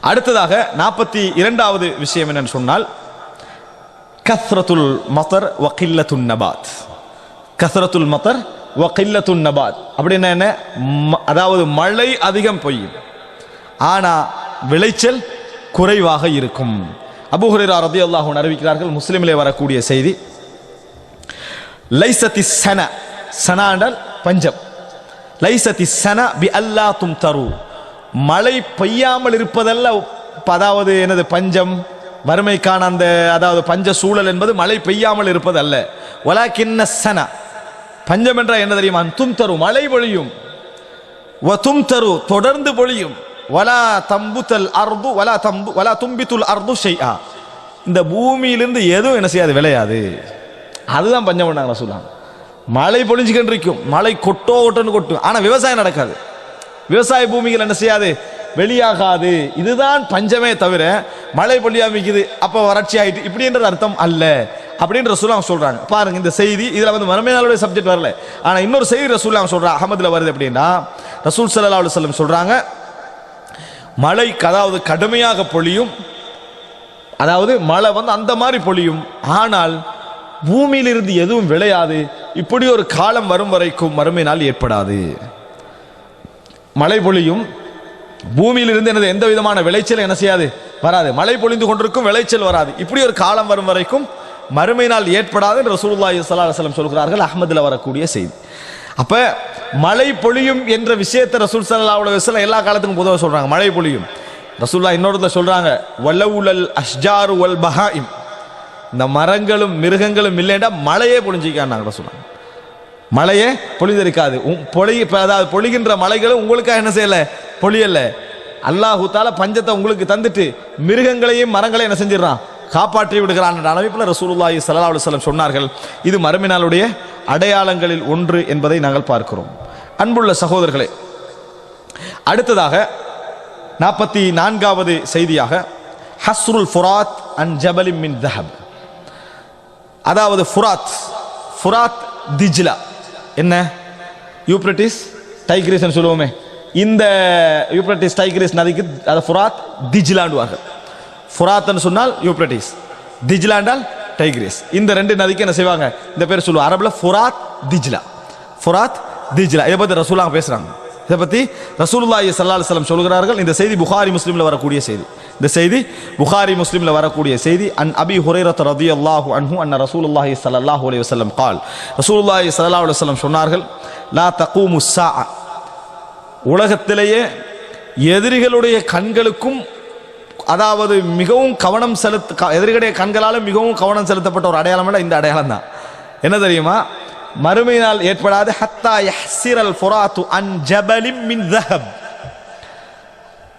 அடுத்ததாக நாற்பத்தி இரண்டாவது விஷயம் என்னன்னு சொன்னால் கத்ரத்துல் மத்தர் வகில்லத்துன் நபாத். கத்ரத்துல் மத்தர் வகில்லத்துன் நபாத். அப்படின்னா என்ன? ம- அதாவது மழை அதிகம் பொய்யும். ஆனா விளைச்சல் குறைவாக இருக்கும். அபூ ரதி ரலியல்லாஹு அறிவிக்கிறார்கள் முஸ்லிமிலே வரக்கூடிய செய்தி. லைசத்தி சன சனாண்டல் பஞ்சம். லைசத்தி சன பி அல்லா தும் தரு. மழை பெய்யாமல் இருப்பதல்ல. அதாவது என்னது பஞ்சம் வறுமைக்கான அந்த அதாவது பஞ்ச சூழல் என்பது மழை பெய்யாமல் இருப்பதல்ல. வலாக்கின்ன சன. பஞ்சம் என்றால் என்ன தெரியுமா? தும் தரு மழை பொழியும். வதும் தரு தொடர்ந்து பொழியும். வலா தம்புத்தல் அர்து வலா தம்பு வலா தும்பித்துல் அர்து ஷைஆ. இந்த பூமியிலிருந்து எதுவும் என்ன செய்யாது விளையாது. அதுதான் பஞ்சம் பண்ணாங்க சொல்லலாம் மழை பொழிஞ்சுக்கிட்டு இருக்கும். மழை கொட்டோ கொட்டோன்னு கொட்டும். ஆனால் விவசாயம் நடக்காது. விவசாய பூமிகள் என்ன செய்யாது? வெளியாகாது. இதுதான் பஞ்சமே தவிர மழை பொழியாமிக்குது அப்ப வறட்சி ஆயிட்டு இப்படின்றது அர்த்தம் அல்ல. அப்படின்ற ரசூலாம் சொல்றாங்க. பாருங்க இந்த செய்தி இதுல வந்து மறுமை நாளுடைய சப்ஜெக்ட் வரல. ஆனா இன்னொரு செய்தி ரசூலாம் சொல்கிறாங்க அகமதுல வருது அப்படின்னா ரசூல் சல்லா அலுவலம் வஸல்லம் சொல்றாங்க மழை அதாவது கடுமையாக பொழியும். அதாவது மழை வந்து அந்த மாதிரி பொழியும். ஆனால் பூமியிலிருந்து எதுவும் விளையாது. இப்படி ஒரு காலம் வரும் வரைக்கும் மறுமை நாள் ஏற்படாது. மழை பொழியும் பூமியிலிருந்து எனது எந்த விதமான விளைச்சல் என்ன செய்யாது? வராது. மழை பொழிந்து கொண்டிருக்கும் விளைச்சல் வராது. இப்படி ஒரு காலம் வரும் வரைக்கும் மறுமை நாள் ஏற்படாது என்று ரசூலுல்லாஹி ஸல்லல்லாஹு சொல்கிறார்கள். அஹ்மதுல வரக்கூடிய செய்தி. அப்போ மழை பொழியும் என்ற விஷயத்தை ரசூல் ஸல்லல்லாஹு அலைஹி எல்லா காலத்துக்கும் பொதுவாக சொல்கிறாங்க மழை பொழியும் ரசூல்லா இன்னொருத்தர் சொல்கிறாங்க வல்லவுலல் அஷ்ஜாரு வல் பஹாயிம். இந்த மரங்களும் மிருகங்களும் இல்லைண்டா மழையே பொழிஞ்சிக்கான்னாங்க சொல்றாங்க மழையே பொழிந்திருக்காது. பொழி அதாவது பொழிகின்ற மலைகளும் உங்களுக்காக என்ன செய்யல? பொழியல்ல அல்லாஹு தால பஞ்சத்தை உங்களுக்கு தந்துட்டு மிருகங்களையும் மரங்களையும் என்ன செஞ்சிடறான்? காப்பாற்றி விடுகிறான் என்ற அமைப்பில் ரசூலுல்லாஹி சல்லா அலுவலம் சொன்னார்கள். இது மறுமைநாளுடைய அடையாளங்களில் ஒன்று என்பதை நாங்கள் பார்க்கிறோம். அன்புள்ள சகோதரர்களே அடுத்ததாக நாற்பத்தி நான்காவது செய்தியாக ஹஸ்ருல் ஃபுராத் அண்ட் ஜபலிம் மின் தஹப். அதாவது ஃபுராத் ஃபுராத் திஜ்லா. என்ன? யூப்ரட்டிஸ் டைக்ரிஸ்னு சொல்லுவோமே. இந்த யூப்ரட்டிஸ் டைக்ரிஸ் நதிக்கு அதை ஃபுராத் திஜ்லாண்டுவாங்க ஃபுராத்னு சொன்னால் யூப்ரட்டிஸ். Dijla Tigris. இந்த ரெண்டு நதிக்கு என்ன செய்வாங்க? இந்த பேர் சொல்லுவாங்க. அரபில் ஃபுராத் திஜ்லா. ஃபுராத் திஜ்லா. இதை பற்றி ரசூலாங்க பேசுகிறாங்க இதை பற்றி ரசூலுல்லாஹி சல்லா அலுவலம் சொல்கிறார்கள். இந்த செய்தி புகாரி முஸ்லீமில் வரக்கூடிய செய்தி. இந்த செய்தி புகாரி முஸ்லீமில் வரக்கூடிய செய்தி. அன் அபி ஹுரேரத் ரதி அல்லாஹு அன்ஹு அன் ரசூலுல்லாஹி சல்லாஹூ அலி வசல்லம் கால். ரசூலுல்லாஹி சல்லா அலுவலம் சொன்னார்கள் லா தக்கூ முஸ்ஸா உலகத்திலேயே எதிரிகளுடைய கண்களுக்கும் அதாவது மிகவும் கவனம் செலுத்த எதிரிகளுடைய கண்களால் மிகவும் கவனம் செலுத்தப்பட்ட ஒரு அடையாளம் இந்த அடையாளம் தான் என்ன தெரியுமா? மறுமையினால் ஏற்படாது. ஹத்தா யஹ்சிரல் ஃபுராத்து அன் ஜபலிம் மின் தஹப்.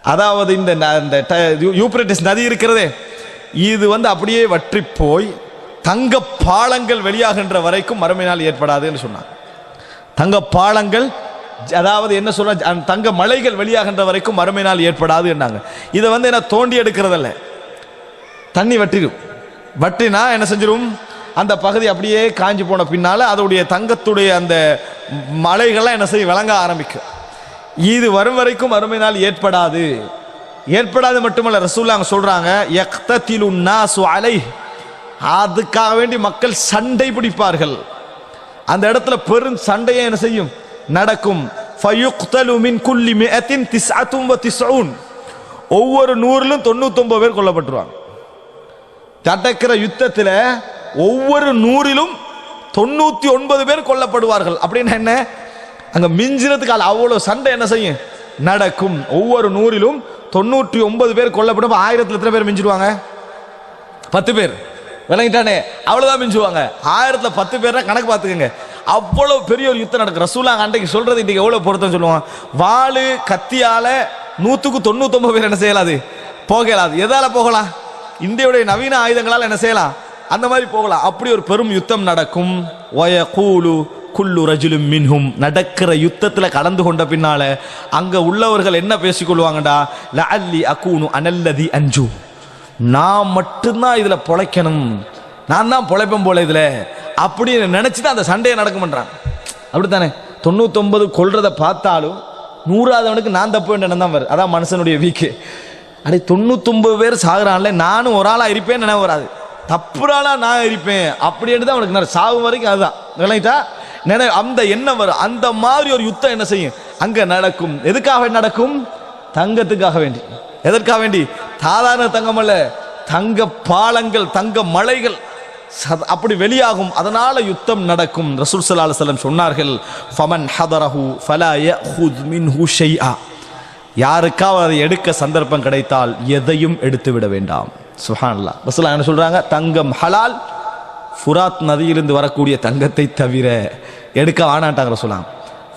அதாவது இந்த ந- இந்த ட- யூ- யூப்ரட்டிஸ் நதி இருக்கிறதே இது வந்து அப்படியே வற்றி போய் தங்க பாலங்கள் வெளியாகின்ற வரைக்கும் மறுமையினால் ஏற்படாதுன்னு ஏற்படாது என்று சொன்னாங்க. தங்க பாலங்கள் அதாவது என்ன சொல்ற தங்க மலைகள் வெளியாகின்ற வரைக்கும் மறுமையினால் ஏற்படாது என்னாங்க. இதை வந்து என்ன தோண்டி எடுக்கிறதில்ல. தண்ணி வட்டிடும் வட்டினா என்ன செஞ்சிடும் அந்த பகுதி அப்படியே காஞ்சி போன பின்னால் அதோடைய தங்கத்துடைய அந்த மலைகள்லாம் என்ன செய்யும்? விளங்க ஆரம்பிக்கும். இது வரும் வரைக்கும் வறுமையினால் நாள் ஏற்படாது. ஏற்படாது மட்டுமல்ல ரசூல்லாங்க சொல்கிறாங்க யக்தத்திலு நாசு அலை அதுக்காக வேண்டி மக்கள் சண்டை பிடிப்பார்கள். அந்த இடத்துல பெரும் சண்டையை என்ன செய்யும்? நடக்கும். ஒவ்வொரு நூறிலும் தொண்ணூத்தொன்பது பேர் கொல்லப்பட்டுருவாங்க. தடக்கிற யுத்தத்தில் ஒவ்வொரு நூறிலும் தொண்ணூத்தி ஒன்பது பேர் கொல்லப்படுவார்கள். அப்படின்னு என்ன? அங்க மிஞ்சினதுக்கு ஆள். அவ்வளவு சண்டை என்ன செய்யும்? நடக்கும். ஒவ்வொரு நூறிலும் தொண்ணூற்றி ஒன்பது பேர் கொல்லப்படும் ஆயிரத்தில் எத்தனை பேர் மிஞ்சிடுவாங்க? பத்து பேர். விளங்கிட்டானே? அவ்வளவுதான் மிஞ்சுவாங்க. ஆயிரத்தில் பத்து பேர்னா கணக்கு பார்த்துக்கங்க. அவ்வளவு பெரிய ஒரு யுத்தம் நடக்கும். ரசூலா அன்றைக்கு சொல்றது இன்னைக்கு எவ்வளவு பொருத்தம் சொல்லுவாங்க வாள் கத்தியால நூத்துக்கு தொண்ணூத்தொம்பது பேர் என்ன செய்யலாது? போகலாது எதால போகலாம்? இந்தியாவுடைய நவீன ஆயுதங்களால் என்ன செய்யலாம்? அந்த மாதிரி போகலாம். அப்படி ஒரு பெரும் யுத்தம் நடக்கும். வயகூலு குல்லு ரஜிலும் மின்ஹும். நடக்கிற யுத்தத்தில் கலந்து கொண்ட பின்னால அங்க உள்ளவர்கள் என்ன பேசிக்கொள்வாங்கடா? லஅல்லி அகூனு அனல்லதி அஞ்சு. நான் மட்டும்தான் இதில் பொழைக்கணும். நான் தான் பொழைப்பேன் போல இதில். அப்படின்னு நினச்சி தான் அந்த சண்டையை நடக்கும்ன்றான் அப்படித்தானே? தொண்ணூத்தொன்பது கொள்றதை பார்த்தாலும் நூறாதவனுக்கு நான் தப்பு வேண்டிய தான் வருது அதான் மனுஷனுடைய வீக்கு. அடே தொண்ணூத்தொம்பது பேர் சாகுறான்ல. நானும் ஒரு ஆளாக இருப்பேன்னு நினைவு வராது. தப்புறாளா நான் இருப்பேன் அப்படின்னு தான் அவனுக்கு நான் சாவு வரைக்கும் அதுதான். விளங்கிட்டா நினை அந்த எண்ணம் வரும். அந்த மாதிரி ஒரு யுத்தம் என்ன செய்யும்? அங்கே நடக்கும். எதுக்காக நடக்கும்? தங்கத்துக்காக வேண்டி. எதற்காக வேண்டி? சாதாரண தங்கம் அல்ல. தங்க பாலங்கள் தங்க மலைகள் அப்படி வெளியாகும். அதனால யுத்தம் நடக்கும். ரசூல் ஸல்லல்லாஹு செல்லம் சொன்னார்கள் ஃபமன் ஹதரஹு ஃபலா மின் மின்ஹு ஷெய்யா யாருக்காவது அதை எடுக்க சந்தர்ப்பம் கிடைத்தால் எதையும் எடுத்து விட வேண்டாம். சுஹான்லா ரசூலுல்லாஹ் என்ன சொல்கிறாங்க தங்கம் ஹலால் ஃபுராத் நதியிலிருந்து வரக்கூடிய தங்கத்தை தவிர எடுக்க வேணாட்டாங்க ரசூலாம்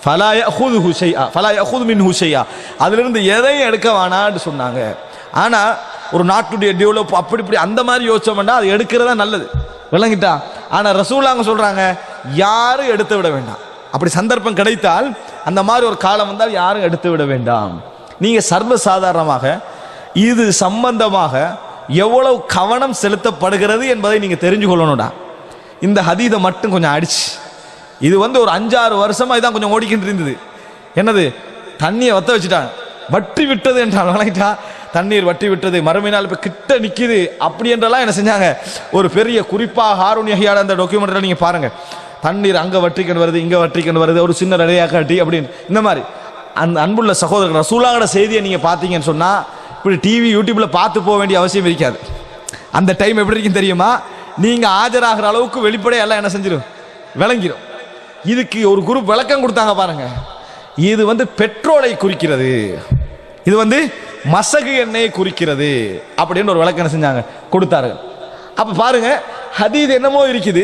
ஃபலா அஹூது ஹுஷையா ஃபலாய் அஹூது மின் ஹுஷையா அதிலிருந்து எதையும் எடுக்க வேணான்னு சொன்னாங்க. ஆனால் ஒரு நாட்டுடைய டெவலப் அப்படி இப்படி அந்த மாதிரி யோசிச்சோம்னா அது எடுக்கிறதா நல்லது. விளங்கிட்டா? ஆனால் ரசூலாங்க சொல்கிறாங்க யாரும் எடுத்து விட வேண்டாம். அப்படி சந்தர்ப்பம் கிடைத்தால் அந்த மாதிரி ஒரு காலம் வந்தால் யாரும் எடுத்து விட வேண்டாம். நீங்கள் சர்வ சாதாரணமாக இது சம்பந்தமாக எவ்வளவு கவனம் செலுத்தப்படுகிறது என்பதை நீங்க தெரிஞ்சு கொள்ளணும்டா இந்த ஹதீதை மட்டும் கொஞ்சம் அடிச்சு. இது வந்து ஒரு அஞ்சாறு வருஷமா இதான் கொஞ்சம் ஓடிக்கிட்டு இருந்தது. என்னது? தண்ணியை வத்த வச்சுட்டாங்க வற்றி விட்டது என்றால் வழங்கிட்டா தண்ணீர் வற்றி விட்டது. மறுமையினால் இப்போ கிட்ட நிற்கிது அப்படி என்றெல்லாம் என்ன செஞ்சாங்க? ஒரு பெரிய குறிப்பாக ஹாரூன் யஹ்யாட அந்த டாக்குமெண்ட்டில் நீங்கள் பாருங்கள் தண்ணீர் அங்கே வற்றிக்கன் வருது இங்கே வற்றிக்கன் வருது. ஒரு சின்ன ரடையா காட்டி அப்படின்னு. இந்த மாதிரி. அந்த அன்புள்ள சகோதரர் ரசூலாங்கட செய்தியை நீங்கள் பார்த்தீங்கன்னு சொன்னா இப்படி டிவி யூடியூப்ல பார்த்து போக வேண்டிய அவசியம் இருக்காது. அந்த டைம் எப்படி இருக்கும் தெரியுமா? நீங்க ஆஜராகிற அளவுக்கு வெளிப்படையா எல்லாம் என்ன செஞ்சிடும் விளங்கிடும் இதுக்கு ஒரு குரூப் விளக்கம் கொடுத்தாங்க பாருங்க. இது வந்து பெட்ரோலை குறிக்கிறது. இது வந்து மசகு எண்ணெயை குறிக்கிறது அப்படின்னு ஒரு விளக்கம் என்ன செஞ்சாங்க? கொடுத்தாரு அப்ப பாருங்க ஹதீஸ் என்னமோ இருக்குது.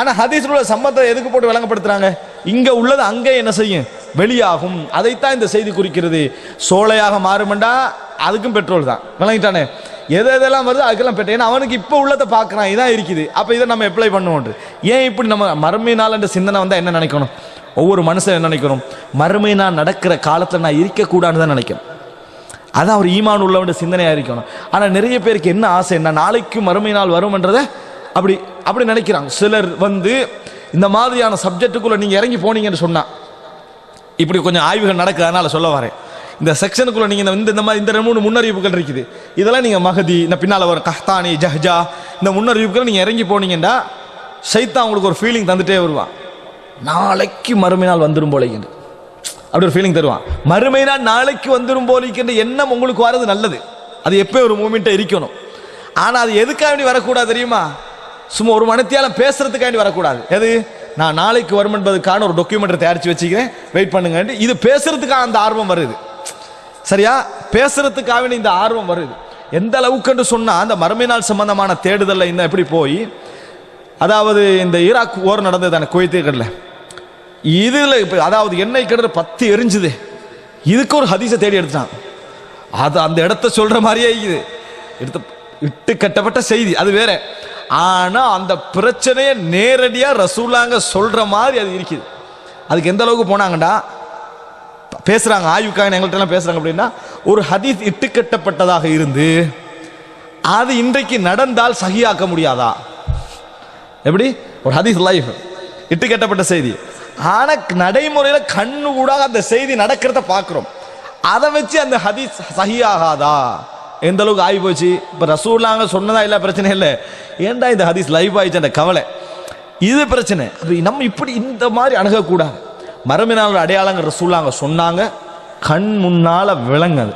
ஆனா ஹதீஸ் உள்ள சம்பந்தம் எதுக்கு போட்டு விளங்கப்படுத்துறாங்க? இங்க உள்ளது அங்கே என்ன செய்யும்? வெளியாகும். அதைத்தான் இந்த செய்தி குறிக்கிறது. சோலையாக மாறுமெண்டா? அதுக்கும் பெட்ரோல் தான். விளங்கிட்டானே? எது எதெல்லாம் வருது அதுக்கெல்லாம் பெட்ரோல் ஏன்னா அவனுக்கு இப்போ உள்ளதை பார்க்குறான் இதான் இருக்குது. அப்போ இதை நம்ம எப்ளை பண்ணுவோம் ஏன் இப்படி நம்ம மறுமை நாள் சிந்தனை வந்தால் என்ன நினைக்கணும்? ஒவ்வொரு மனுஷன் என்ன நினைக்கணும்? மறுமை நான் நடக்கிற காலத்தில் நான் இருக்கக்கூடாதுன்னு தான் நினைக்கணும். அதான் ஒரு ஈமான் உள்ளவன் சிந்தனையாக இருக்கணும். ஆனால் நிறைய பேருக்கு என்ன ஆசை? என்ன நாளைக்கு மறுமை நாள் வரும்ன்றதை அப்படி அப்படி நினைக்கிறாங்க. சிலர் வந்து இந்த மாதிரியான சப்ஜெக்ட்டுக்குள்ளே நீங்கள் இறங்கி போனீங்கன்னு சொன்னால் இப்படி கொஞ்சம் ஆய்வுகள் நடக்குது அதனால் சொல்ல வரேன். இந்த செக்ஷனுக்குள்ள நீங்க இந்த- இந்த மாதிரி இந்த ரெண்டு மூணு முன்னறிவிப்புகள் இருக்குது. இதெல்லாம் நீங்க மகதி இந்த பின்னால் வர கஹ்தானி ஜஹ்ஜா இந்த முன்னறிவிப்புகள் நீங்க இறங்கி போனீங்கன்னா சைத்தான் உங்களுக்கு ஒரு ஃபீலிங் தந்துட்டே வருவான். நாளைக்கு மறுமை நாள் வந்துடும் போல அப்படி ஒரு ஃபீலிங் தருவான். மறுமை நாள் நாளைக்கு வந்துடும் போலிக்கின்ற எண்ணம் உங்களுக்கு வரது நல்லது. அது எப்போ ஒரு மூமெண்ட்டை இருக்கணும். ஆனால் அது எதுக்காக வேண்டி வரக்கூடாது தெரியுமா? சும்மா ஒரு மனத்தியால் பேசுறதுக்காண்டி வரக்கூடாது. எது? நான் நாளைக்கு வரும் என்பதுக்கான ஒரு டாக்குமெண்ட்டை தயாரிச்சு வச்சுக்கிறேன். வெயிட் பண்ணுங்க இது பேசுறதுக்கான அந்த ஆர்வம் வருது. சரியா? பேசுறதுக்காக இந்த ஆர்வம் வருது. எந்த அளவுக்குன்னு சொன்னால் அந்த மறுமை நாள் சம்பந்தமான தேடுதலில் இந்த எப்படி போய் அதாவது இந்த ஈராக் ஓர் நடந்தது தானே குவைத்துக்கடல இதில் இப்போ அதாவது எண்ணெய் கிணறு பத்து எரிஞ்சுது. இதுக்கு ஒரு ஹதீஸை தேடி எடுத்தான் அது அந்த இடத்த சொல்கிற மாதிரியே இருக்குது எடுத்து இட்டு கட்டப்பட்ட செய்தி அது வேற. ஆனால் அந்த பிரச்சனையை நேரடியாக ரசூலாங்க சொல்கிற மாதிரி அது இருக்குது. அதுக்கு எந்த அளவுக்கு போனாங்கண்டா பேசுறாங்க ஆய்வுக்காக எங்கள்கிட்ட பேசுகிறாங்க பேசுறாங்க அப்படின்னா ஒரு ஹதீஸ் இட்டுக்கட்டப்பட்டதாக இருந்து அது இன்றைக்கு நடந்தால் சகியாக்க முடியாதா? எப்படி? ஒரு ஹதீஸ் லைஃப் இட்டுக்கட்டப்பட்ட செய்தி. ஆனால் நடைமுறையில் கண்ணு கூட அந்த செய்தி நடக்கிறத பார்க்குறோம். அதை வச்சு அந்த ஹதீஸ் சகியாகாதா? எந்த அளவுக்கு ஆகி போச்சு? இப்போ ரசூலாங்க சொன்னதா இல்லை பிரச்சனை இல்லை. ஏன்டா இந்த ஹதீஸ் லைவ் ஆயிடுச்சு அந்த கவலை. இது பிரச்சனை. நம்ம இப்படி இந்த மாதிரி அணுகக்கூடாது. மரபினால் அடையாளங்கள் ரசூலாங்க சொன்னாங்க. கண் முன்னால விளங்குது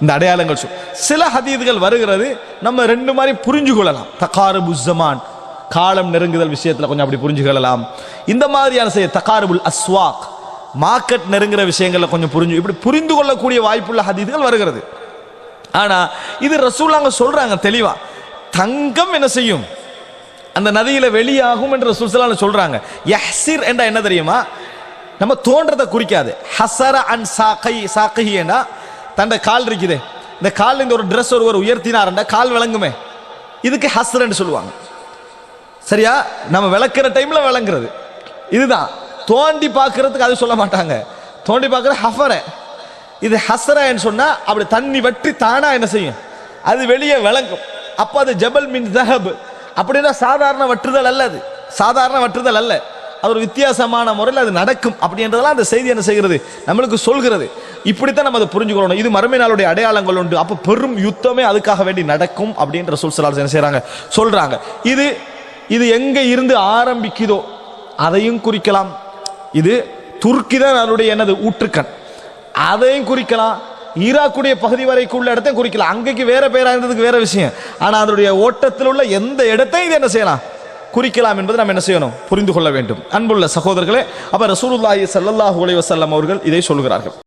இந்த அடையாளங்கள் சொல் சில ஹதீதுகள் வருகிறது. நம்ம ரெண்டு மாதிரி புரிஞ்சு கொள்ளலாம். தகாரு புஸ்ஸமான் காலம் நெருங்குதல் விஷயத்தில் கொஞ்சம் அப்படி புரிஞ்சு கொள்ளலாம். இந்த மாதிரியான செய்ய தகாருபுல் அஸ்வாக். மார்க்கெட் நெருங்குற விஷயங்களில் கொஞ்சம் புரிஞ்சு இப்படி புரிந்து கொள்ளக்கூடிய வாய்ப்புள்ள ஹதீதுகள் வருகிறது. ஆனால் இது ரசூலாங்க சொல்கிறாங்க தெளிவாக தங்கம் என்ன செய்யும்? அந்த நதியில் வெளியாகும் என்று ரசூல் சொல்கிறாங்க யஹ்சிர் என்ன தெரியுமா? நம்ம தோன்றதை குறிக்காது. ஹசர அன் சாக்கை சாக்கஹியண்டா தண்ட கால் இருக்குதே. இந்த கால் இந்த ஒரு ட்ரெஸ் ஒருவர் உயர்த்தினார்ண்டா கால் விளங்குமே. இதுக்கு ஹஸ்ரன்னு சொல்லுவாங்க. சரியா? நம்ம விளக்குற டைம்ல விளங்குறது. இதுதான். தோண்டி பார்க்கறதுக்கு அது சொல்ல மாட்டாங்க. தோண்டி பார்க்குற ஹஃபரை. இது ஹசரன்னு சொன்னா அப்படி தண்ணி வற்றி தானா என்ன செய்யும்? அது வெளியே விளங்கும். அப்போ அது ஜபல் மின் தஹப். அப்படின்னா சாதாரண வற்றுதல் அல்ல அது. சாதாரண வற்றுதல் அல்ல. அது ஒரு வித்தியாசமான முறையில் அது நடக்கும் அப்படின்றதெல்லாம் அந்த செய்தி என்ன செய்கிறது? நம்மளுக்கு சொல்கிறது. இப்படித்தான் நம்ம அதை புரிஞ்சுக்கணும் இது மறுமை நாளுடைய அடையாளங்கள் உண்டு. அப்போ பெரும் யுத்தமே அதுக்காக வேண்டி நடக்கும் அப்படின்ற சொல் என்ன செய்கிறாங்க? சொல்கிறாங்க. இது இது எங்கே இருந்து ஆரம்பிக்குதோ அதையும் குறிக்கலாம். இது துருக்கி தான் அதனுடைய என்னது? ஊற்றுக்கண். அதையும் குறிக்கலாம். ஈராக்குடைய பகுதி வரைக்கும் உள்ள இடத்தையும் குறிக்கலாம். அங்கேக்கு வேற பேராக இருந்ததுக்கு வேற விஷயம். ஆனால் அதனுடைய ஓட்டத்தில் உள்ள எந்த இடத்தையும் இது என்ன செய்யலாம்? குறிக்கலாம் என்பதை நாம் என்ன செய்யணும்? புரிந்து கொள்ள வேண்டும். அன்புள்ள சகோதரர்களே அப்ப ரசூலுல்லாஹி சல்லாஹூ அலைவசல்லம் அவர்கள் இதை சொல்கிறார்கள்.